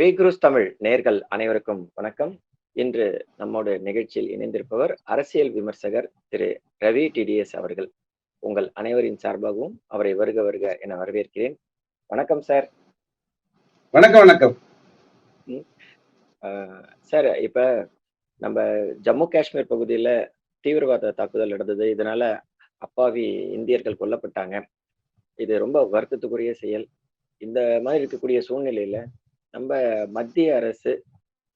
பேக்ரூஸ் தமிழ் நேர்கள் அனைவருக்கும் வணக்கம். இன்று நம்மோடு நிகழ்ச்சியில் இணைந்திருப்பவர் அரசியல் விமர்சகர் திரு ரவி டிடிஎஸ் அவர்கள். உங்கள் அனைவரின் சார்பாகவும் அவரை வருக வருக என வரவேற்கிறேன். வணக்கம் சார். வணக்கம் வணக்கம். சார் இப்ப நம்ம ஜம்மு காஷ்மீர் பகுதியில தீவிரவாத தாக்குதல் நடந்தது. இதனால அப்பாவி இந்தியர்கள் கொல்லப்பட்டாங்க. இது ரொம்ப வருத்தத்துக்குரிய செயல். இந்த மாதிரி இருக்கக்கூடிய சூழ்நிலையில நம்ம மத்திய அரசு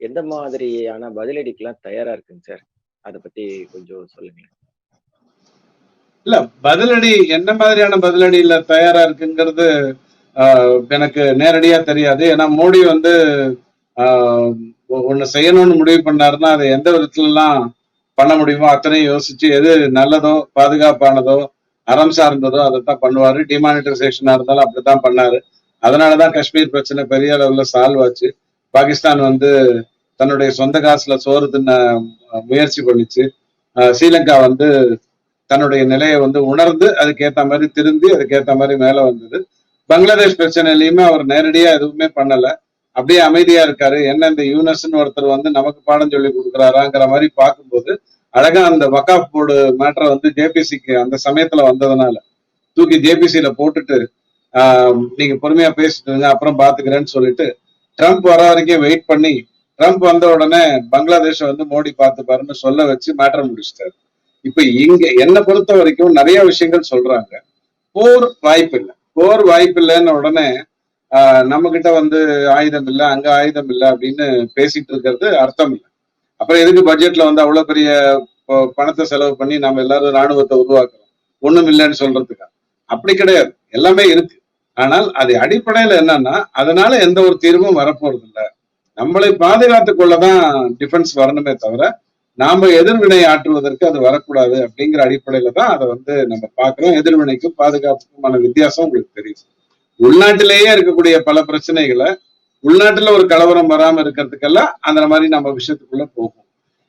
எந்த மாதிரியான பதிலடிக்கெல்லாம் தயாரா இருக்குங்க சார்? அதை பத்தி கொஞ்சம் சொல்லுங்க இல்ல பதிலடி என்ன மாதிரியான பதிலடியில தயாரா இருக்குங்கிறது ஆஹ், எனக்கு நேரடியா தெரியாது. ஏன்னா மோடி வந்து ஆஹ், ஒ- ஒண்ணு செய்யணும்னு முடிவு பண்ணாருன்னா அதை எந்த விதத்துல எல்லாம் பண்ண முடியுமோ அத்தனையும் யோசிச்சு எது நல்லதோ பாதுகாப்பானதோ அறம் சார்ந்ததோ அதைத்தான் பண்ணுவாரு. டிமானிட்டரைசேஷனா இருந்தாலும் அப்படித்தான் பண்ணாரு. அதனாலதான் காஷ்மீர் பிரச்சனை பெரிய அளவுல சால்வ் ஆச்சு. பாகிஸ்தான் வந்து தன்னுடைய சொந்த காசுல சோறு தின்ன முயற்சி பண்ணிச்சு. ஸ்ரீலங்கா வந்து தன்னுடைய நிலையை வந்து உணர்ந்து அதுக்கேத்த மாதிரி திருந்தி அதுக்கேத்த மாதிரி மேல வந்தது. பங்களாதேஷ் பிரச்சனையிலயுமே அவர் நேரடியா எதுவுமே பண்ணல. அப்படியே அமைதியா இருக்காரு. என்ன இந்த யூனஸ்ன்னு ஒருத்தர் வந்து நமக்கு பாடம் சொல்லி கொடுக்குறாராங்கிற மாதிரி பார்க்கும்போது அழகா அந்த வக்காப் போர்டு மேட்டரை வந்து ஜேபிசிக்கு அந்த சமயத்துல வந்ததுனால தூக்கி ஜேபிசியில போட்டுட்டு நீங்க பொறுமையா பேசிட்டு இருங்க அப்புறம் பாத்துக்கிறேன்னு சொல்லிட்டு ட்ரம்ப் வர வரைக்கும் வெயிட் பண்ணி ட்ரம்ப் வந்த உடனே பங்களாதேஷ வந்து மோடி பார்த்துப்பாருன்னு சொல்ல வச்சு மேட்டர் முடிச்சிட்டாரு. இப்ப இங்க என்ன பொறுத்த வரைக்கும் நிறைய விஷயங்கள் சொல்றாங்க. போர் வாய்ப்பு இல்லை. போர் வாய்ப்பு இல்லைன்னு உடனே நம்ம கிட்ட வந்து ஆயுதம் இல்லை அங்க ஆயுதம் இல்லை அப்படின்னு பேசிட்டு இருக்கிறது அர்த்தம் இல்லை. அப்புறம் எதுக்கு பட்ஜெட்ல வந்து அவ்வளவு பெரிய பணத்தை செலவு பண்ணி நம்ம எல்லாரும் ராணுவத்தை உருவாக்குறோம்? ஒண்ணும் இல்லைன்னு சொல்றதுக்கா? அப்படி கிடையாது. எல்லாமே இருக்கு. ஆனால் அது அடிப்படையில என்னன்னா அதனால எந்த ஒரு தீர்வும் வரப்போறது இல்லை நம்மளை பாதுகாத்துக் கொள்ளதான் டிஃபென்ஸ் வரணுமே தவிர நாம எதிர்வினை ஆற்றுவதற்கு அது வரக்கூடாது அப்படிங்கிற அடிப்படையில தான் அதை வந்து நம்ம பார்க்கிறோம். எதிர்வினைக்கும் பாதுகாப்புக்குமான வித்தியாசம் உங்களுக்கு தெரியும். உள்நாட்டிலேயே இருக்கக்கூடிய பல பிரச்சனைகளை உள்நாட்டுல ஒரு கலவரம் வராம இருக்கிறதுக்கெல்லாம் அந்த மாதிரி நம்ம விஷயத்துக்குள்ள போகும்.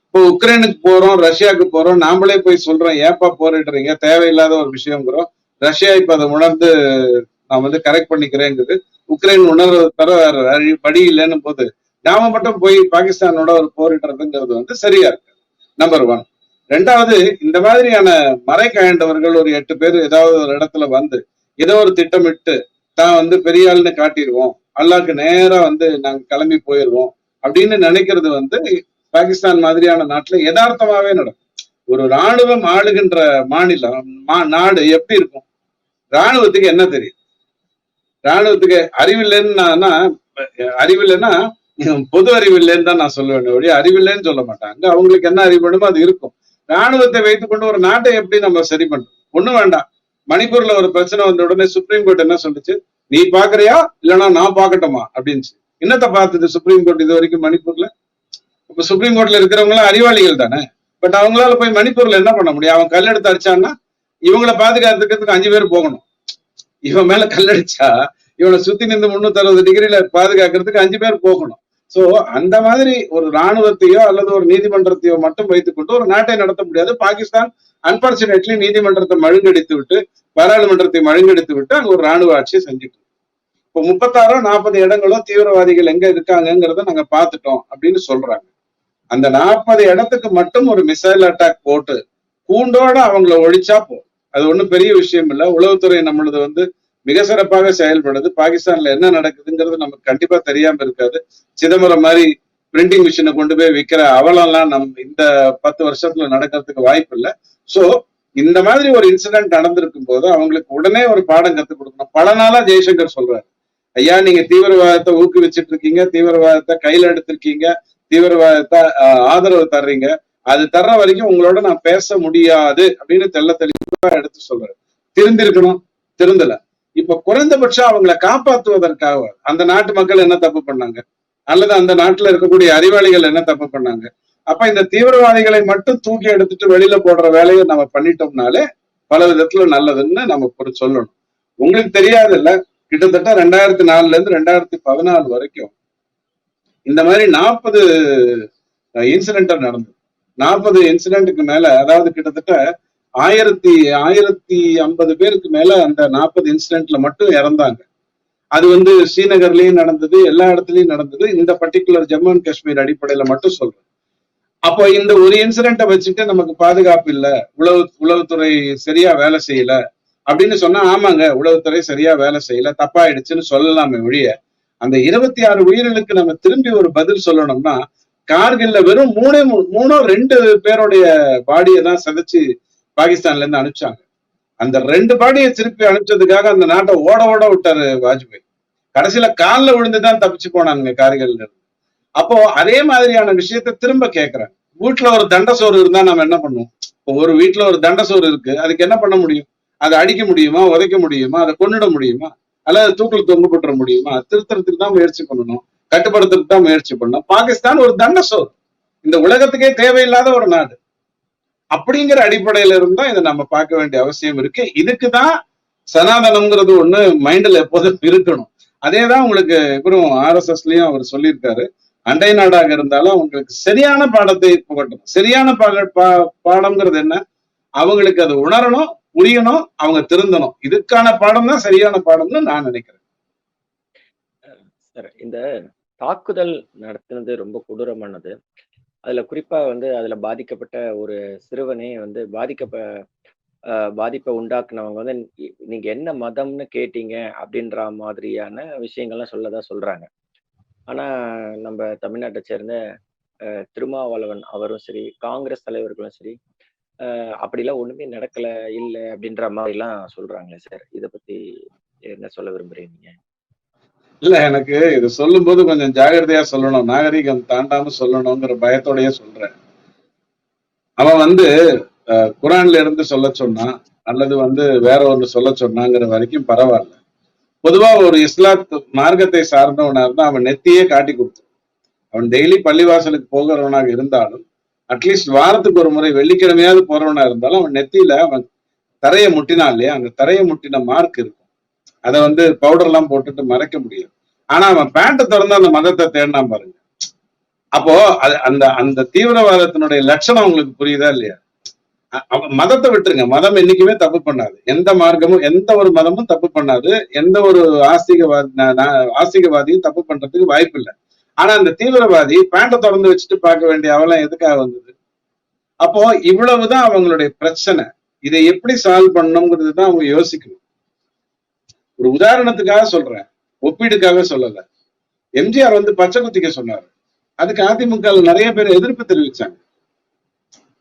இப்போ உக்ரைனுக்கு போறோம் ரஷ்யாவுக்கு போறோம் நாமளே போய் சொல்றோம் ஏப்பா போரிடுறீங்க? தேவையில்லாத ஒரு விஷயங்கிறோம் ரஷ்யா இப்ப அதை உணர்ந்து நான் வந்து கரெக்ட் பண்ணிக்கிறேங்கிறது உக்ரைன் உணர்வு தர வேற வழி- படி இல்லைன்னு போது நாம மட்டும் போய் பாகிஸ்தானோட ஒரு போரிடுறதுங்கிறது வந்து சரியா இருக்கு. நம்பர் ஒன் ரெண்டாவது இந்த மாதிரியான மறை காயண்டவர்கள் ஒரு எட்டு பேர் ஏதாவது ஒரு இடத்துல வந்து ஏதோ ஒரு திட்டமிட்டு தான் வந்து பெரிய காட்டிடுவோம். அல்லாக்கு நேரா வந்து நாங்க கிளம்பி போயிடுவோம். அப்படின்னு நினைக்கிறது வந்து பாகிஸ்தான் மாதிரியான நாட்டுல யதார்த்தமாவே நடக்கும். ஒரு ராணுவம் ஆளுகின்ற மாநிலம் மா- நாடு எப்படி இருக்கும்? ராணுவத்துக்கு என்ன தெரியும்? ராணுவத்துக்கு அறிவில்லைன்னா அறிவில்லைன்னா பொது அறிவில்லைன்னு தான் நான் சொல்லுவேன் ஒழிய அறிவில்லைன்னு சொல்ல மாட்டாங்க. அவங்களுக்கு என்ன அறிவு வேணுமோ அது இருக்கும். ராணுவத்தை வைத்துக்கொண்டு ஒரு நாட்டை எப்படி நம்ம சரி பண்றோம்? ஒண்ணும் வேண்டாம். மணிப்பூர்ல ஒரு பிரச்சனை வந்த உடனே சுப்ரீம் கோர்ட் என்ன சொல்லுச்சு? நீ பாக்குறியா? இல்லைன்னா நான் பாக்கட்டுமா? அப்படின்னு என்னத்த பார்த்தது சுப்ரீம் கோர்ட் இது வரைக்கும் மணிப்பூர்ல? இப்ப சுப்ரீம் கோர்ட்ல இருக்கிறவங்களாம் அறிவாளிகள் தானே? பட் அவங்களால போய் மணிப்பூர்ல என்ன பண்ண முடியும்? அவன் கல்லெடுத்து அடிச்சான்னா இவங்கள பாதுகாத்துக்கிறதுக்கு அஞ்சு பேர் போகணும். இவன் மேல கல்லடிச்சா இவனை சுத்தி நின்று முன்னூத்தி அறுபது டிகிரியில பாதுகாக்கிறதுக்கு அஞ்சு பேர் போகணும். சோ அந்த மாதிரி ஒரு ராணுவத்தையோ அல்லது ஒரு நீதிமன்றத்தையோ மட்டும் வைத்துக்கொண்டு ஒரு நாட்டை நடத்த முடியாது. பாகிஸ்தான் அன்பார்ச்சுனேட்லி நீதிமன்றத்தை மழுங்கடித்து விட்டு பாராளுமன்றத்தை மழுங்கடித்து விட்டு அங்க ஒரு ராணுவ ஆட்சியை செஞ்சுட்டு இப்போ முப்பத்தாறோ நாற்பது இடங்களோ தீவிரவாதிகள் எங்க இருக்காங்கிறத நாங்க பாத்துட்டோம் அப்படின்னு சொல்றாங்க. அந்த நாற்பது இடத்துக்கு மட்டும் ஒரு மிசைல் அட்டாக் போட்டு கூண்டோட அவங்கள ஒழிச்சா போ அது ஒண்ணும் பெரிய விஷயம் இல்ல. உளவுத்துறை நம்மளது வந்து மிக சிறப்பாக செயல்படுது. பாகிஸ்தான்ல என்ன நடக்குதுங்கிறது நமக்கு கண்டிப்பா தெரியாம இருக்காது. சிதம்பரம் மாதிரி பிரிண்டிங் மிஷினை கொண்டு போய் விற்கிற அவலம்லாம் நம் இந்த பத்து வருஷத்துல நடக்கிறதுக்கு வாய்ப்பு இல்லை சோ இந்த மாதிரி ஒரு இன்சிடென்ட் நடந்திருக்கும் போது அவங்களுக்கு உடனே ஒரு பாடம் கத்துக் கொடுக்கணும். பல நாளா ஜெய்சங்கர் சொல்றாரு. ஐயா நீங்க தீவிரவாதத்தை ஊக்குவிச்சிட்டு இருக்கீங்க தீவிரவாதத்தை கையில எடுத்திருக்கீங்க தீவிரவாதத்தை ஆஹ், ஆதரவு தர்றீங்க. அது தர்ற வரைக்கும் உங்களோட நான் பேச முடியாது. அப்படின்னு தெள்ள தெளிவா எடுத்து சொல்றாரு. திருந்திருக்கணும் திருந்தலை. இப்ப குறைந்தபட்சம் அவங்கள காப்பாற்றுவதற்காக அந்த நாட்டு மக்கள் என்ன தப்பு பண்ணாங்க? அல்லது அந்த நாட்டுல இருக்கக்கூடிய அறிவாளிகள் என்ன தப்பு பண்ணாங்க? அப்ப இந்த தீவிரவாதிகளை மட்டும் தூக்கி எடுத்துட்டு வெளியில போடுற வேலையை நம்ம பண்ணிட்டோம்னாலே பல விதத்துல நல்லதுன்னு நம்ம சொல்லணும். உங்களுக்கு தெரியாது இல்ல கிட்டத்தட்ட ரெண்டாயிரத்தி நாலுல இருந்து ரெண்டாயிரத்தி பதினாலு வரைக்கும் இந்த மாதிரி நாற்பது இன்சிடென்ட் நடந்தது. நாற்பது இன்சிடென்ட்டுக்கு மேல அதாவது கிட்டத்தட்ட ஆயிரத்தி ஆயிரத்தி ஐம்பது பேருக்கு மேல அந்த நாற்பது இன்சிடென்ட்ல மட்டும் இறந்தாங்க. அது வந்து ஸ்ரீநகர்லயும் நடந்தது எல்லா இடத்துலயும் நடந்தது. இந்த பர்டிகுலர் ஜம்மு அண்ட் காஷ்மீர் அடிப்படையில மட்டும் சொல்றேன். அப்போ இந்த ஒரு இன்சிடென்ட்டை வச்சுட்டு நமக்கு பாதுகாப்பு இல்ல உளவு உளவுத்துறை சரியா வேலை செய்யல அப்படின்னு சொன்னா ஆமாங்க உளவுத்துறை சரியா வேலை செய்யல தப்பாயிடுச்சுன்னு சொல்லலாமே ஒழிய அந்த இருபத்தி ஆறு உயிர்களுக்கு நம்ம திரும்பி ஒரு பதில் சொல்லணும்னா கார்கில்ல வெறும் மூணே மூணோ ரெண்டு பேருடைய பாடியை தான் சதைச்சு பாகிஸ்தான்ல இருந்து அனுப்பிச்சாங்க. அந்த ரெண்டு பாடியை திருப்பி அனுப்பிச்சதுக்காக அந்த நாட்டை ஓட ஓட விட்டாரு வாஜ்பாய். கடைசியில கால்ல விழுந்துதான் தப்பிச்சு போனாங்க கார்கில்ல இருந்து. அப்போ அதே மாதிரியான விஷயத்த திரும்ப கேட்கிறேன் வீட்டுல ஒரு தண்ட சோறு இருந்தா நம்ம என்ன பண்ணுவோம்? இப்போ ஒரு வீட்டுல ஒரு தண்ட சோறு இருக்கு அதுக்கு என்ன பண்ண முடியும்? அதை அடிக்க முடியுமா? உதைக்க முடியுமா? அதை கொண்டுட முடியுமா? அல்லது தூக்கில் தொங்கு போட்டுற முடியுமா? திருத்தறதுக்கு தான் முயற்சி பண்ணணும். கட்டுப்படுத்துறதுக்கு தான் முயற்சி பண்ணணும். பாகிஸ்தான் ஒரு தண்ட சோறு. இந்த உலகத்துக்கே தேவையில்லாத ஒரு நாடு. அப்படிங்கிற அடிப்படையில இருந்தா இதை நம்ம பார்க்க வேண்டிய அவசியம் இருக்கு. இதுக்கு தான் சனாதனம்ங்கிறது ஒண்ணு மைண்ட்ல எப்போதும் இருக்கணும். அதேதான் உங்களுக்கு இவரும் ஆர்எஸ்எஸ்லயும் அவர் சொல்லியிருக்காரு. அண்டை நாடாக இருந்தாலும் அவங்களுக்கு சரியான பாடத்தை புகட்டணும். சரியான பாட பா- பாடம்ங்கிறது என்ன? அவங்களுக்கு அது உணரணும் புரியணும் அவங்க திருந்தணும். இதுக்கான பாடம் தான் சரியான பாடம்னு நான் நினைக்கிறேன். சார் இந்த தாக்குதல் நடத்தினது ரொம்ப கொடூரமானது. அதுல குறிப்பா வந்து அதுல பாதிக்கப்பட்ட ஒரு சிறுவனே வந்து பாதிக்கப்ப பாதிப்பை உண்டாக்குனவங்க வந்து நீங்க என்ன மதம்னு கேட்டீங்க? அப்படின்ற மாதிரியான விஷயங்கள்லாம் சொல்லதா சொல்றாங்க. ஆனா நம்ம தமிழ்நாட்டை சேர்ந்த திருமாவளவன் அவரும் சரி காங்கிரஸ் தலைவர்களும் சரி அப்படிலாம் ஒண்ணுமே நடக்கல இல்லை அப்படின்ற மாதிரிலாம் சொல்றாங்களே சார். இதை பத்தி என்ன சொல்ல விரும்புறீங்க இல்ல எனக்கு இது சொல்லும் போது கொஞ்சம் ஜாகிரதையா சொல்லணும். நாகரிகம் தாண்டாம சொல்லணுங்கிற பயத்தோடய சொல்றேன். அவன் வந்து குரான்ல இருந்து சொல்ல சொன்னான் அல்லது வந்து வேற ஒன்று சொல்ல சொன்னாங்கிற வரைக்கும் பரவாயில்ல. பொதுவா ஒரு இஸ்லாத் மார்க்கத்தை சார்ந்தவனா இருந்தா அவன் நெத்தியே காட்டி கொடுத்தான். அவன் டெய்லி பள்ளிவாசலுக்கு போகிறவனாக இருந்தாலும் அட்லீஸ்ட் வாரத்துக்கு ஒரு முறை வெள்ளிக்கிழமையாவது போறவனா இருந்தாலும் அவன் நெத்தியில அவன் தரையை முட்டினா இல்லையா? அந்த தரையை முட்டின மார்க் இருக்கும். அதை வந்து பவுடர் எல்லாம் போட்டுட்டு மறைக்க முடியும் ஆனா அவன் பேண்ட்டை திறந்து அந்த மதத்தை தேடினா பாருங்க. அப்போ அது அந்த அந்த தீவிரவாதத்தினுடைய லட்சணம் உங்களுக்கு புரியுதா இல்லையா? மதத்தை விட்டுருங்க. மதம் என்னைக்குமே தப்பு பண்ணாது. எந்த மார்க்கமும் எந்த ஒரு மதமும் தப்பு பண்ணாது. எந்த ஒரு ஆஸ்திகவாதி ஆஸ்திகவாதியும் தப்பு பண்றதுக்கு வாய்ப்பு இல்லை. ஆனா அந்த தீவிரவாதி பேண்ட்டை திறந்து வச்சுட்டு பார்க்க வேண்டிய அவலம் எதுக்காக வந்தது? அப்போ இவ்வளவுதான் அவங்களுடைய பிரச்சனை. இதை எப்படி சால்வ் பண்ணணுங்கிறது தான் அவங்க யோசிக்கணும். ஒரு உதாரணத்துக்காக சொல்றேன். ஒப்பீடுக்காக சொல்லல. எம்ஜிஆர் வந்து பச்சை குத்திக்க சொன்னாரு. அதுக்கு அதிமுக நிறைய பேர் எதிர்ப்பு தெரிவிச்சாங்க.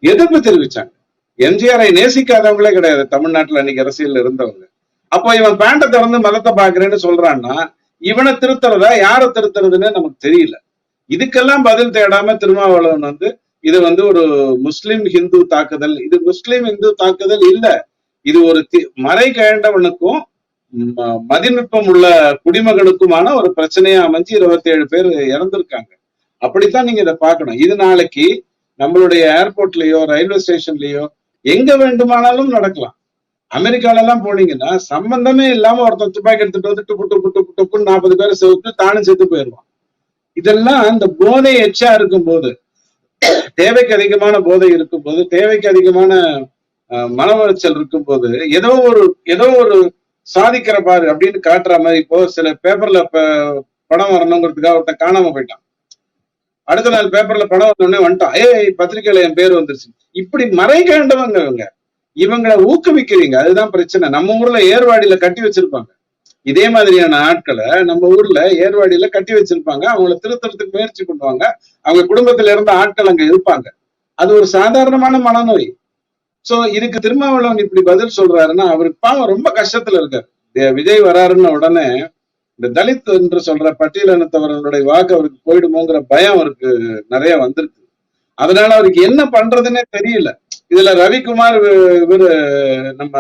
எதிர்ப்பு தெரிவிச்சாங்க. எம்ஜிஆரை நேசிக்காதவங்களே கிடையாது. தமிழ்நாட்டுல அன்னைக்கு அரசியல் இருந்தவங்க. அப்போ இவன் பேண்டை திறந்து மதத்தை பாக்குறேன்னு சொல்றான்னா இவனை திருத்துறதா யாரை திருத்துறதுன்னு நமக்கு தெரியல. இதுக்கெல்லாம் பதில் தேடாம திருமாவளவன் வந்து இது வந்து ஒரு முஸ்லிம் ஹிந்து தாக்குதல். இது முஸ்லிம் இந்து தாக்குதல் இல்ல. இது ஒரு மறை கழண்டவனுக்கும் மதிநுட்பம் உள்ள குடிமகனுக்குமான ஒரு பிரச்சனையா அமைஞ்சு இருபத்தி ஏழு பேர் இறந்திருக்காங்க. அப்படித்தான் நீங்க இதை பார்க்கணும். இது நாளைக்கு நம்மளுடைய ஏர்போர்ட்லயோ ரயில்வே ஸ்டேஷன்லயோ எங்க வேண்டுமானாலும் நடக்கலாம். அமெரிக்கால எல்லாம் போனீங்கன்னா சம்பந்தமே இல்லாம ஒருத்தன் துப்பாக்கி எடுத்துட்டு வந்து டுப்பு டுப்பு டுப்பு டுப்புன்னு நாற்பது பேரை செவுத்து தானும் செத்து போயிடுவான். இதெல்லாம் இந்த போதை எச்சா இருக்கும் போது தேவைக்கு அதிகமான போதை இருக்கும் போது தேவைக்கு அதிகமான அஹ், மன உளைச்சல் ஏதோ ஒரு ஏதோ ஒரு சாதிக்கிற பாரு அப்படின்னு காட்டுற மாதிரி இப்போ சில பேப்பர்ல படம் வரணுங்கிறதுக்காக ஒருத்தன் காணாம போயிட்டான். அடுத்த நாள் பேப்பர்ல படம் வந்தோடனே வந்துட்டான். ஏய் பத்திரிகையில என் பேர் வந்துருச்சு. இப்படி மறைகண்டவங்க இவங்க. இவங்களை ஊக்குவிக்கிறீங்க. அதுதான் பிரச்சனை. நம்ம ஊர்ல ஏர்வாடியில கட்டி வச்சிருப்பாங்க. இதே மாதிரியான ஆட்களை நம்ம ஊர்ல ஏர்வாடியில கட்டி வச்சிருப்பாங்க. அவங்கள திருத்தறதுக்கு முயற்சி பண்ணுவாங்க. அவங்க குடும்பத்துல இருந்த ஆட்கள் அங்க இருப்பாங்க. அது ஒரு சாதாரணமான மனநோய். சோ இதுக்கு திருமாவளவன் இப்படி பதில் சொல்றாருன்னா அவருக்கு பாவம் ரொம்ப கஷ்டத்துல இருக்காரு. விஜய் வராருன்னு உடனே இந்த தலித் என்று சொல்ற பட்டியலினத்தவர்களுடைய வாக்கு அவருக்கு போயிடுமோங்கிற பயம் அவருக்கு நிறைய வந்திருக்கு. அதனால அவருக்கு என்ன பண்றதுன்னே தெரியல. இதுல ரவிக்குமார் இவர் நம்ம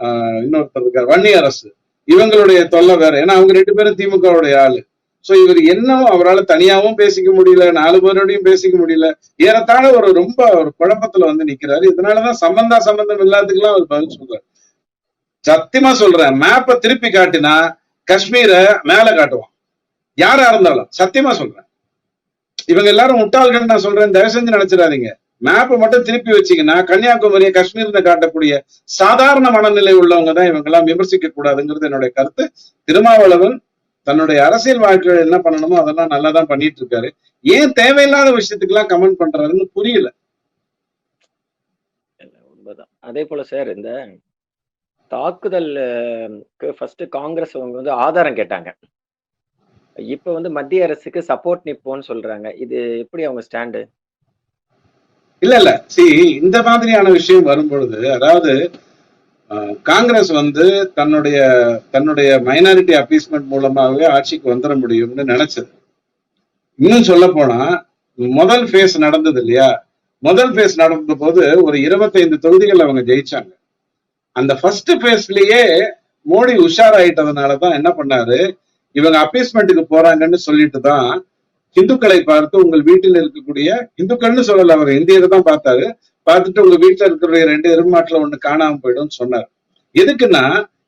ஆஹ், இன்னொருத்தர் இருக்கார் வன்னி அரசு இவங்களுடைய தொல்லை வேற. ஏன்னா அவங்க ரெண்டு பேரும் திமுகவுடைய ஆளு. சோ இவர் என்னவோ அவரால் தனியாவும் பேசிக்க முடியல நாலு பேரோடையும் பேசிக்க முடியல. ஏறத்தாழ ஒரு ரொம்ப ஒரு குழப்பத்துல வந்து நிக்கிறாரு. இதனாலதான் சம்பந்தா சம்பந்தம் இல்லாததுக்கெல்லாம் அவர் பதில் சொல்றாரு. சத்தியமா சொல்றேன் மேப்பை திருப்பி காட்டினா காஷ்மீரை மேல காட்டுவான். யாரா இருந்தாலும் சத்தியமா சொல்றேன். இவங்க எல்லாரும் முட்டாள்கள் நான் சொல்றேன் தயவு செஞ்சு நினைச்சிடாதீங்க. மேப்பை மட்டும் திருப்பி வச்சீங்கன்னா கன்னியாகுமரியை காஷ்மீர்ல காட்டக்கூடிய சாதாரண மனநிலை உள்ளவங்க தான் இவங்க எல்லாம் விமர்சிக்க கூடாதுங்கிறது என்னுடைய கருத்து. திருமாவளவன் தன்னுடைய அரசியல் வாழ்க்கையில என்ன பண்ணணுமோ அதெல்லாம் நல்லா தான் பண்ணிட்டு இருக்காரு ஏன் தேவையில்லாத விஷயத்துக்கெல்லாம் கமெண்ட் பண்றாருன்னு புரியல. உண்மைதான். அதே போல சார் இந்த தாக்குதல் ஃபர்ஸ்ட் காங்கிரஸ் அவங்க வந்து ஆதாரம் கேட்டாங்க. இப்ப வந்து மத்திய அரசுக்கு சப்போர்ட் நிப்போன்னு சொல்றாங்க. இது எப்படி அவங்க ஸ்டாண்டு இல்ல இல்ல. சி இந்த மாதிரியான விஷயம் வரும்பொழுது அதாவது அஹ், காங்கிரஸ் வந்து தன்னுடைய தன்னுடைய மைனாரிட்டி அப்பீஸ்மெண்ட் மூலமாகவே ஆட்சிக்கு வந்துட முடியும்னு நினைச்சது. இன்னும் சொல்ல போனா முதல் ஃபேஸ் நடந்தது இல்லையா? முதல் ஃபேஸ் நடந்த போது ஒரு இருபத்தைந்து தொகுதிகள் அவங்க ஜெயிச்சாங்க. அந்த ஃபர்ஸ்ட் ஃபேஸ்லயே மோடி உஷாராயிட்டதுனாலதான் என்ன பண்ணாரு? இவங்க அப்பீஸ்மெண்ட்டுக்கு போறாங்கன்னு சொல்லிட்டு தான் இந்துக்களை பார்த்து உங்கள் வீட்டில் இருக்கக்கூடிய இந்துக்கள்னு சொல்லல அவர் இந்தியரை தான் பார்த்தாரு. பார்த்துட்டு உங்க வீட்டுல இருக்கிற ரெண்டு எருமாட்டுல ஒண்ணு காணாம போயிடும்னு சொன்னார். எதுக்குன்னா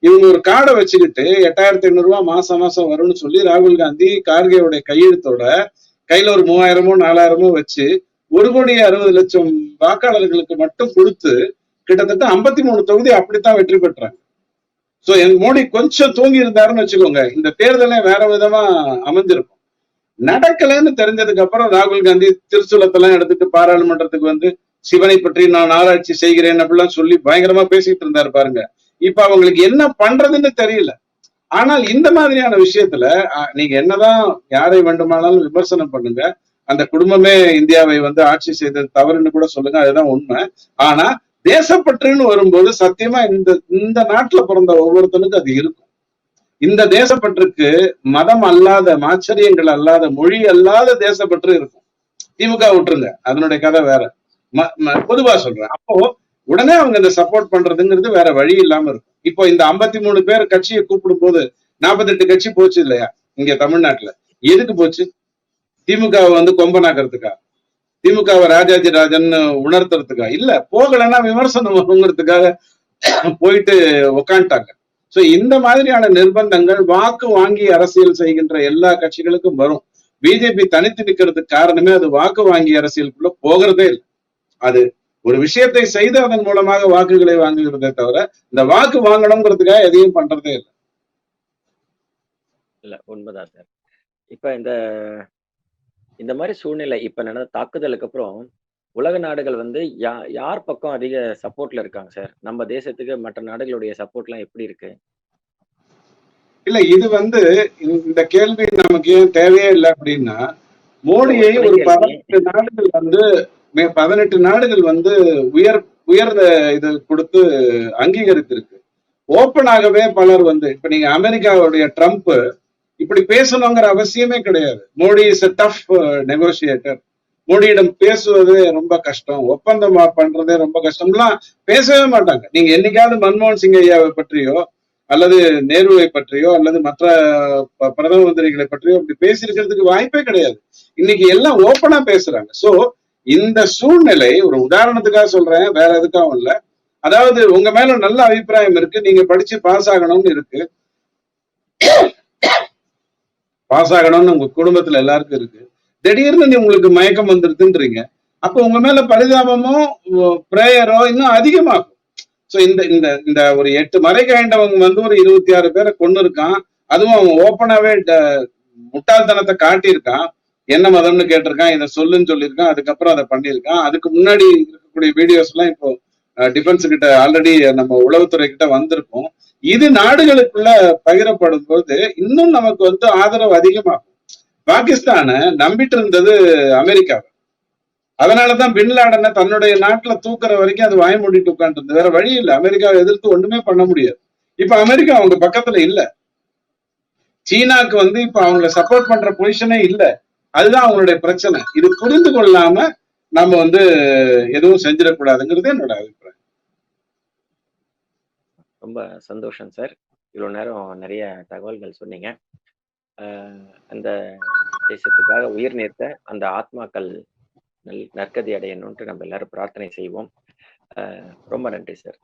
இவங்க ஒரு கார்டை வச்சுக்கிட்டு எட்டாயிரத்தி ஐநூறு ரூபாய் மாசம் மாசம் வரும்னு சொல்லி ராகுல் காந்தி கார்கேவுடைய கையெழுத்தோட கையில ஒரு மூவாயிரமோ நாலாயிரமோ வச்சு ஒரு கோடி அறுபது லட்சம் வாக்காளர்களுக்கு மட்டும் கொடுத்து கிட்டத்தட்ட ஐம்பத்தி மூணு தொகுதி அப்படித்தான் வெற்றி பெற்றாங்க. சோ எங்க மோடி கொஞ்சம் தூங்கி இருந்தாருன்னு வச்சுக்கோங்க. இந்த தேர்தலே வேற விதமா அமைஞ்சிருக்கும். நடக்கலைன்னு தெரிஞ்சதுக்கு அப்புறம் ராகுல் காந்தி திருச்சுலத்தெல்லாம் எடுத்துட்டு பாராளுமன்றத்துக்கு வந்து சிவனை பற்றி நான் ஆராய்ச்சி செய்கிறேன் அப்படிலாம் சொல்லி பயங்கரமா பேசிட்டு இருந்தாரு பாருங்க. இப்ப அவங்களுக்கு என்ன பண்றதுன்னு தெரியல. ஆனால் இந்த மாதிரியான விஷயத்துல நீங்க என்னதான் யாரை வேண்டுமானாலும் விமர்சனம் பண்ணுங்க. அந்த குடும்பமே இந்தியாவை வந்து ஆட்சி செய்தது தவறுன்னு கூட சொல்லுங்க அதுதான் உண்மை. ஆனா தேசப்பற்றுன்னு வரும்போது சத்தியமா இந்த இந்த நாட்டுல பிறந்த ஒவ்வொருத்தனுக்கும் அது இருக்கும். இந்த தேசப்பற்றுக்கு மதம் அல்லாத மாச்சரியங்கள் அல்லாத மொழி அல்லாத தேசப்பற்று இருக்கும். திமுக விட்டுருங்க அதனுடைய கதை வேற. பொதுவா சொல்றேன். அப்போ உடனே அவங்க இந்த சப்போர்ட் பண்றதுங்கிறது வேற வழி இல்லாம இருக்கும். இப்போ இந்த 53 மூணு பேர் கட்சியை கூப்பிடும் போது நாற்பத்தெட்டு கட்சி போச்சு இல்லையா? இங்க தமிழ்நாட்டுல. எதுக்கு போச்சு? திமுகவை வந்து கொம்பனாக்குறதுக்கா? திமுகவை ராஜாஜி ராஜன் உணர்த்துறதுக்கா? இல்ல போகலைன்னா விமர்சனம் வருங்கிறதுக்காக போயிட்டு உக்காண்டாங்க சோ இந்த மாதிரியான நிர்பந்தங்கள் வாக்கு வாங்கி அரசியல் செய்கின்ற எல்லா கட்சிகளுக்கும் வரும். பிஜேபி தனித்து நிக்கிறதுக்கு காரணமே அது வாக்கு வாங்கி அரசியலுக்குள்ள போகிறதே இல்லை. அது ஒரு விஷயத்தை செய்து அதன் மூலமாக வாக்குகளை வாங்குகிறதே தவிர இந்த வாக்கு வாங்கணுங்கிறதுக்காக எதையும் பண்றதே இல்லை. இல்ல உண்மைதான் சார் இப்ப இந்த இந்த மாதிரி சூழ்நிலை இப்ப நடந்த தாக்குதலுக்கு அப்புறம் உலக நாடுகள் வந்து யா யார் பக்கம் அதிக சப்போர்ட்ல இருக்காங்க சார் நம்ம தேசத்துக்கு மற்ற நாடுகளுடைய சப்போர்ட்லாம் எப்படி இருக்கு? இல்ல இது வந்து இந்த கேள்வி நமக்கு ஏன் தேவையே இல்லை அப்படின்னா மோடியை ஒரு பதினெட்டு நாடுகள் வந்து பதினெட்டு நாடுகள் வந்து உயர் உயர்ந்த இது கொடுத்து அங்கீகரித்திருக்கு. ஓப்பனாகவே பலர் வந்து இப்ப நீங்க அமெரிக்காவுடைய ட்ரம்ப் இப்படி பேசணுங்கிற அவசியமே கிடையாது. Modi is a tough negotiator uh, மோடியிடம் பேசுவது ரொம்ப கஷ்டம். ஒப்பந்தம் பண்றதே ரொம்ப கஷ்டம்லாம் பேசவே மாட்டாங்க. நீங்க என்னைக்காவது மன்மோகன் சிங் ஐயாவை பற்றியோ அல்லது நேருவை பற்றியோ அல்லது மற்ற ப- பிரதம மந்திரிகளை பற்றியோ அப்படி பேசியிருக்கிறதுக்கு வாய்ப்பே கிடையாது. இன்னைக்கு எல்லாம் ஓப்பனா பேசுறாங்க. சோ இந்த சூழ்நிலை ஒரு உதாரணத்துக்காக சொல்றேன் வேற எதுக்காகவும் இல்ல. அதாவது உங்க மேல நல்ல அபிப்பிராயம் இருக்கு நீங்க படிச்சு பாஸ் ஆகணும்னு இருக்கு. பாஸ் ஆகணும்னு உங்க குடும்பத்துல எல்லாருக்கும் இருக்கு. திடீர்னு நீ உங்களுக்கு மயக்கம் வந்துருதுன்றீங்க. அப்ப உங்க மேல பரிதாபமோ பிரேயரோ இன்னும் அதிகமாகும். சோ இந்த இந்த இந்த ஒரு எட்டு மறை கழிந்தவங்க வந்து ஒரு இருபத்தி ஆறு பேரை கொண்டு இருக்கான் அதுவும் அவன் ஓப்பனாவே முட்டாள்தனத்தை காட்டியிருக்கான். என்ன மதம்னு கேட்டிருக்கான் இதை சொல்லுன்னு சொல்லியிருக்கான் அதுக்கப்புறம் அதை பண்ணியிருக்கான். அதுக்கு முன்னாடி இருக்கக்கூடிய வீடியோஸ் எல்லாம் இப்போ டிஃபென்ஸ் கிட்ட ஆல்ரெடி நம்ம உளவுத்துறை கிட்ட வந்திருக்கோம். இது நாடுகளுக்குள்ள பகிரப்படும் போது இன்னும் நமக்கு வந்து ஆதரவு அதிகமாகும். பாகிஸ்தானை நம்பிட்டு இருந்தது அமெரிக்காவை அதனாலதான் பின்லாடனை தன்னுடைய நாட்டுல தூக்குற வரைக்கும் அது வாய மூடிட்டு உட்காந்துருந்தது வேற வழி இல்லை. அமெரிக்காவை எதிர்த்து ஒண்ணுமே பண்ண முடியாது. இப்ப அமெரிக்கா அவங்க பக்கத்துல இல்ல. சீனாக்கு வந்து இப்ப அவங்கள சப்போர்ட் பண்ற பொசிஷனே இல்ல. அதுதான் அவங்களுடைய பிரச்சனை. இது புரிந்து கொள்ளாம நம்ம வந்து எதுவும் செஞ்சிடக்கூடாதுங்கிறது என்னோட அபிப்பிராயம். ரொம்ப சந்தோஷம் சார். இவ்வளவு நேரம் நிறைய தகவல்கள் சொன்னீங்க. அந்த தேசத்துக்காக உயிர் நீர்த்த அந்த ஆத்மாக்கள் நல் நற்கதி அடையணும்ட்டு நம்ம எல்லாரும் பிரார்த்தனை செய்வோம். ஆஹ் ரொம்ப நன்றி சார்.